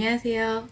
안녕하세요.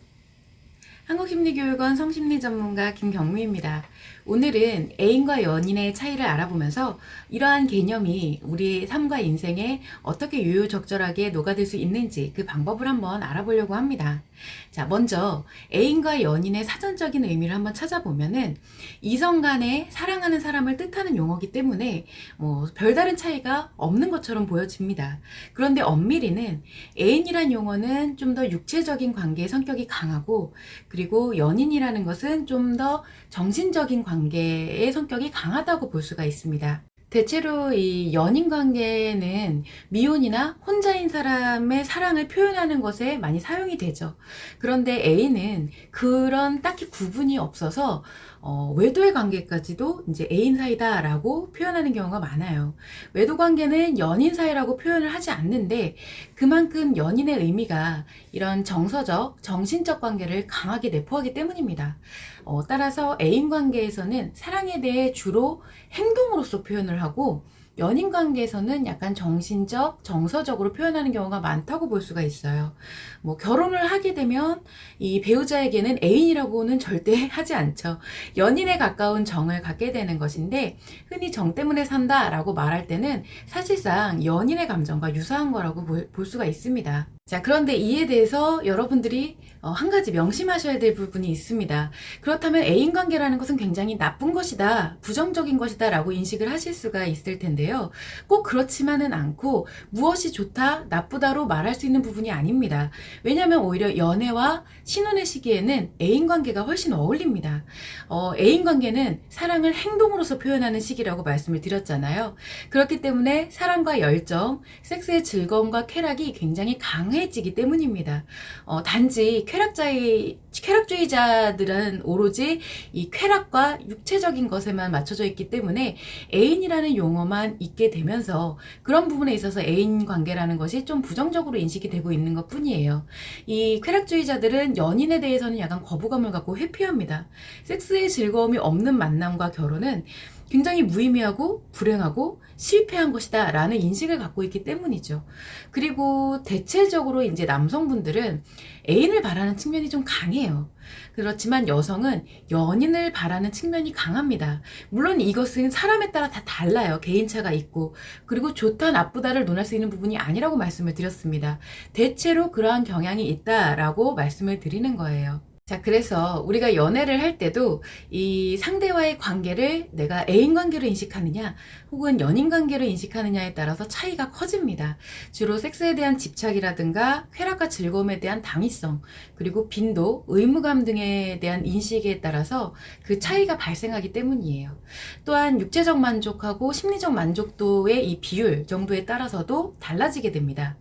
한국심리교육원 성심리 전문가 김경미입니다. 오늘은 애인과 연인의 차이를 알아보면서 이러한 개념이 우리 삶과 인생에 어떻게 유유적절하게 녹아들 수 있는지 그 방법을 한번 알아보려고 합니다. 자, 먼저 애인과 연인의 사전적인 의미를 한번 찾아보면은 이성 간에 사랑하는 사람을 뜻하는 용어기 때문에 뭐 별다른 차이가 없는 것처럼 보여집니다. 그런데 엄밀히는 애인이란 용어는 좀 더 육체적인 관계의 성격이 강하고 그리고 연인이라는 것은 좀 더 정신적인 관계의 성격이 강하다고 볼 수가 있습니다. 대체로 이 연인 관계는 미혼이나 혼자인 사람의 사랑을 표현하는 것에 많이 사용이 되죠. 그런데 A는 그런 딱히 구분이 없어서 어, 외도의 관계까지도 이제 애인 사이다라고 표현하는 경우가 많아요. 외도 관계는 연인 사이라고 표현을 하지 않는데 그만큼 연인의 의미가 이런 정서적, 정신적 관계를 강하게 내포하기 때문입니다. 어, 따라서 애인 관계에서는 사랑에 대해 주로 행동으로서 표현을 하고 연인 관계에서는 약간 정신적, 정서적으로 표현하는 경우가 많다고 볼 수가 있어요. 뭐 결혼을 하게 되면 이 배우자에게는 애인이라고는 절대 하지 않죠. 연인에 가까운 정을 갖게 되는 것인데 흔히 정 때문에 산다라고 말할 때는 사실상 연인의 감정과 유사한 거라고 볼 수가 있습니다. 자, 그런데 이에 대해서 여러분들이 어, 한 가지 명심하셔야 될 부분이 있습니다. 그렇다면 애인 관계라는 것은 굉장히 나쁜 것이다, 부정적인 것이다 라고 인식을 하실 수가 있을 텐데요. 꼭 그렇지만은 않고 무엇이 좋다, 나쁘다로 말할 수 있는 부분이 아닙니다. 왜냐하면 오히려 연애와 신혼의 시기에는 애인 관계가 훨씬 어울립니다. 어, 애인 관계는 사랑을 행동으로서 표현하는 시기라고 말씀을 드렸잖아요. 그렇기 때문에 사랑과 열정, 섹스의 즐거움과 쾌락이 굉장히 강해 지기 때문입니다. 어, 단지 쾌락자의 쾌락주의자들은 오로지 이 쾌락과 육체적인 것에만 맞춰져 있기 때문에 애인이라는 용어만 있게 되면서 그런 부분에 있어서 애인 관계라는 것이 좀 부정적으로 인식이 되고 있는 것 뿐이에요. 이 쾌락주의자들은 연인에 대해서는 약간 거부감을 갖고 회피합니다. 섹스의 즐거움이 없는 만남과 결혼은 굉장히 무의미하고 불행하고 실패한 것이다 라는 인식을 갖고 있기 때문이죠. 그리고 대체적으로 이제 남성분들은 애인을 바라는 측면이 좀 강해요. 그렇지만 여성은 연인을 바라는 측면이 강합니다. 물론 이것은 사람에 따라 다 달라요. 개인차가 있고. 그리고 좋다, 나쁘다를 논할 수 있는 부분이 아니라고 말씀을 드렸습니다. 대체로 그러한 경향이 있다라고 말씀을 드리는 거예요. 자, 그래서 우리가 연애를 할 때도 이 상대와의 관계를 내가 애인 관계로 인식하느냐, 혹은 연인 관계로 인식하느냐에 따라서 차이가 커집니다. 주로 섹스에 대한 집착이라든가 쾌락과 즐거움에 대한 당위성, 그리고 빈도, 의무감 등에 대한 인식에 따라서 그 차이가 발생하기 때문이에요. 또한 육체적 만족하고 심리적 만족도의 이 비율 정도에 따라서도 달라지게 됩니다.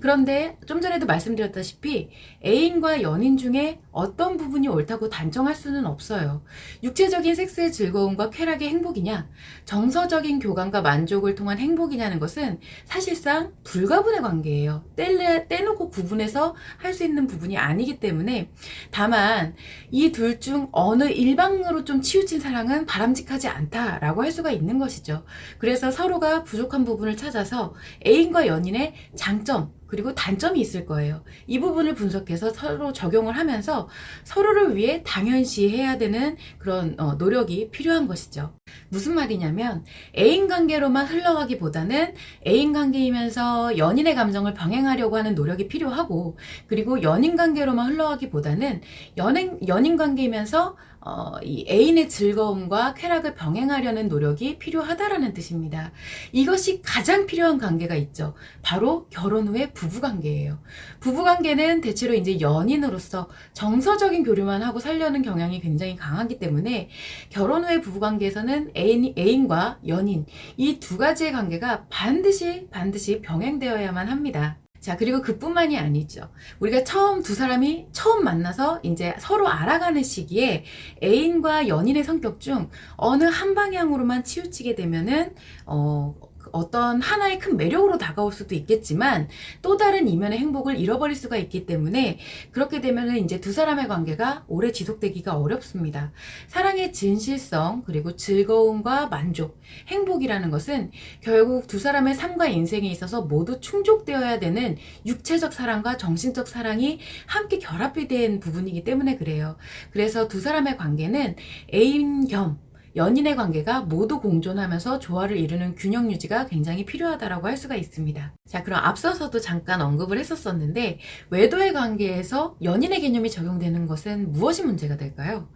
그런데 좀 전에도 말씀드렸다시피 애인과 연인 중에 어떤 부분이 옳다고 단정할 수는 없어요. 육체적인 섹스의 즐거움과 쾌락의 행복이냐, 정서적인 교감과 만족을 통한 행복이냐는 것은 사실상 불가분의 관계예요. 떼내, 떼놓고 구분해서 할 수 있는 부분이 아니기 때문에 다만 이 둘 중 어느 일방으로 좀 치우친 사랑은 바람직하지 않다라고 할 수가 있는 것이죠. 그래서 서로가 부족한 부분을 찾아서 애인과 연인의 장점, listo. 그리고 단점이 있을 거예요. 이 부분을 분석해서 서로 적용을 하면서 서로를 위해 당연시 해야 되는 그런 어, 노력이 필요한 것이죠. 무슨 말이냐면 애인 관계로만 흘러가기보다는 애인 관계이면서 연인의 감정을 병행하려고 하는 노력이 필요하고 그리고 연인 관계로만 흘러가기보다는 연인 연인 관계이면서 어, 이 애인의 즐거움과 쾌락을 병행하려는 노력이 필요하다라는 뜻입니다. 이것이 가장 필요한 관계가 있죠. 바로 결혼 후의 부부 관계예요. 부부 관계는 대체로 이제 연인으로서 정서적인 교류만 하고 살려는 경향이 굉장히 강하기 때문에 결혼 후의 부부 관계에서는 애인, 애인과 연인 이 두 가지의 관계가 반드시 반드시 병행되어야만 합니다. 자, 그리고 그뿐만이 아니죠. 우리가 처음 두 사람이 처음 만나서 이제 서로 알아가는 시기에 애인과 연인의 성격 중 어느 한 방향으로만 치우치게 되면은, 어, 어떤 하나의 큰 매력으로 다가올 수도 있겠지만 또 다른 이면의 행복을 잃어버릴 수가 있기 때문에 그렇게 되면은 이제 두 사람의 관계가 오래 지속되기가 어렵습니다. 사랑의 진실성 그리고 즐거움과 만족, 행복이라는 것은 결국 두 사람의 삶과 인생에 있어서 모두 충족되어야 되는 육체적 사랑과 정신적 사랑이 함께 결합이 된 부분이기 때문에 그래요. 그래서 두 사람의 관계는 애인 겸 연인의 관계가 모두 공존하면서 조화를 이루는 균형 유지가 굉장히 필요하다라고 할 수가 있습니다. 자, 그럼 앞서서도 잠깐 언급을 했었었는데 외도의 관계에서 연인의 개념이 적용되는 것은 무엇이 문제가 될까요?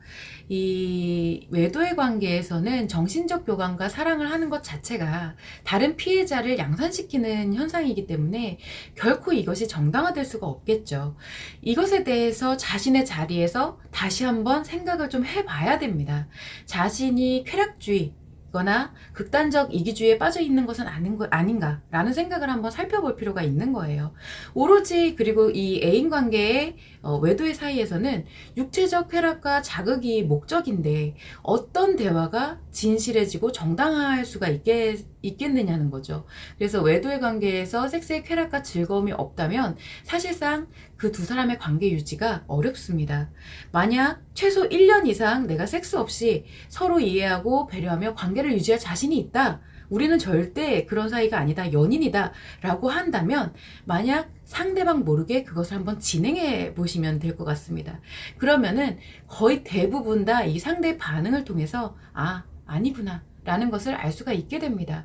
이 외도의 관계에서는 정신적 교감과 사랑을 하는 것 자체가 다른 피해자를 양산시키는 현상이기 때문에 결코 이것이 정당화될 수가 없겠죠. 이것에 대해서 자신의 자리에서 다시 한번 생각을 좀 해봐야 됩니다. 자신이 쾌락주의, 거나 극단적 이기주의에 빠져 있는 것은 아닌 거, 아닌가라는 생각을 한번 살펴볼 필요가 있는 거예요. 오로지 그리고 이 애인 관계의 어, 외도의 사이에서는 육체적 쾌락과 자극이 목적인데 어떤 대화가 진실해지고 정당할 수가 있겠, 있겠느냐는 거죠. 그래서 외도의 관계에서 섹스의 쾌락과 즐거움이 없다면 사실상 그 두 사람의 관계 유지가 어렵습니다. 만약 최소 1년 이상 내가 섹스 없이 서로 이해하고 배려하며 관계를 유지할 자신이 있다. 우리는 절대 그런 사이가 아니다. 연인이다. 라고 한다면 만약 상대방 모르게 그것을 한번 진행해 보시면 될 것 같습니다. 그러면은 거의 대부분 다 이 상대의 반응을 통해서 아, 아니구나. 라는 것을 알 수가 있게 됩니다.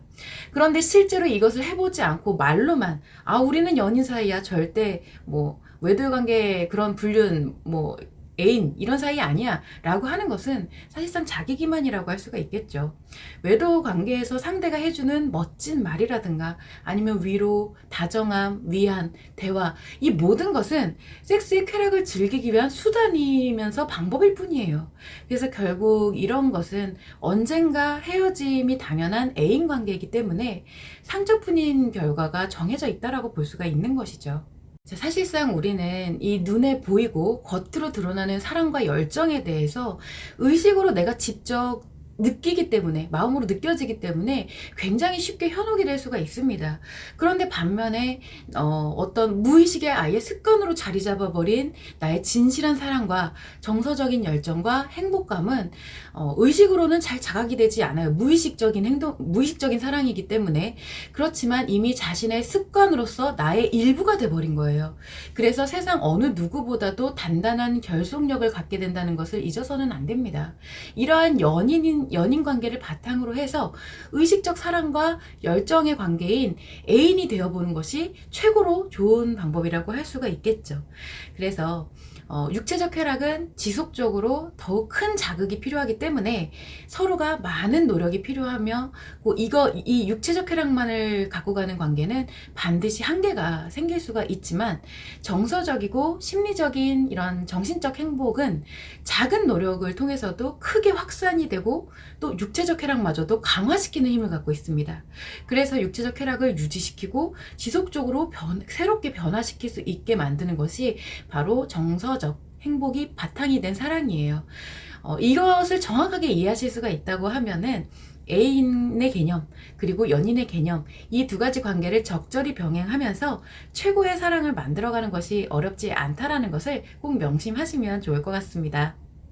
그런데 실제로 이것을 해보지 않고 말로만 아 우리는 연인 사이야 절대 뭐 외도 관계 그런 불륜 뭐 애인 이런 사이 아니야 라고 하는 것은 사실상 자기 기만이라고 할 수가 있겠죠. 외도 관계에서 상대가 해주는 멋진 말이라든가 아니면 위로, 다정함, 위안, 대화 이 모든 것은 섹스의 쾌락을 즐기기 위한 수단이면서 방법일 뿐이에요. 그래서 결국 이런 것은 언젠가 헤어짐이 당연한 애인 관계이기 때문에 상처뿐인 결과가 정해져 있다라고 볼 수가 있는 것이죠. 사실상 우리는 이 눈에 보이고 겉으로 드러나는 사랑과 열정에 대해서 의식으로 내가 직접 느끼기 때문에 마음으로 느껴지기 때문에 굉장히 쉽게 현혹이 될 수가 있습니다. 그런데 반면에 어, 떤 무의식의 아예 습관으로 자리 잡아버린 나의 진실한 사랑과 정서적인 열정과 행복감은 어, 의식으로는 잘 자각이 되지 않아요. 무의식적인 행동, 무의식적인 사랑이기 때문에 그렇지만 이미 자신의 습관으로서 나의 일부가 돼버린 거예요. 그래서 세상 어느 누구보다도 단단한 결속력을 갖게 된다는 것을 잊어서는 안 됩니다. 이러한 연인인 연인 관계를 바탕으로 해서 의식적 사랑과 열정의 관계인 애인이 되어보는 것이 최고로 좋은 방법이라고 할 수가 있겠죠. 그래서 어, 육체적 쾌락은 지속적으로 더욱 큰 자극이 필요하기 때문에 서로가 많은 노력이 필요하며 뭐 이거 이 육체적 쾌락만을 갖고 가는 관계는 반드시 한계가 생길 수가 있지만 정서적이고 심리적인 이런 정신적 행복은 작은 노력을 통해서도 크게 확산이 되고 또 육체적 쾌락마저도 강화시키는 힘을 갖고 있습니다. 그래서 육체적 쾌락을 유지시키고 지속적으로 변, 새롭게 변화시킬 수 있게 만드는 것이 바로 정서 정서적 행복이 바탕이 된 사랑이에요. 어, 이것을 정확하게 이해하실 수가 있다고 하면은 애인의 개념 그리고 연인의 개념 이 두 가지 관계를 적절히 병행하면서 최고의 사랑을 만들어가는 것이 어렵지 않다라는 것을 꼭 명심하시면 좋을 것 같습니다.